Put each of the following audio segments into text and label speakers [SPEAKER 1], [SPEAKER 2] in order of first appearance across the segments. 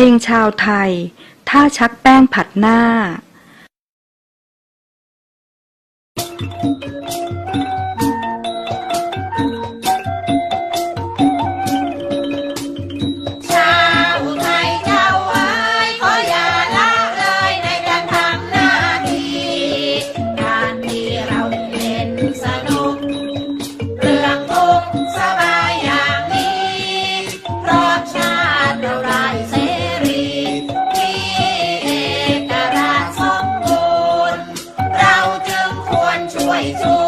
[SPEAKER 1] พลงชาวไทย ท่าชักแป้งผัดหน้า
[SPEAKER 2] Thank you. 一起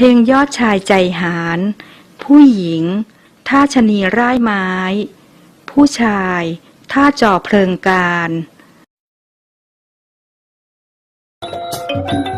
[SPEAKER 2] เพลงยอดชายใจ
[SPEAKER 1] หา
[SPEAKER 2] ร
[SPEAKER 1] ผู้หญิง ท่าชนีร่ายไม้ ผู้ชาย ท่าจ่อเพลิงการ
[SPEAKER 2] Thank you.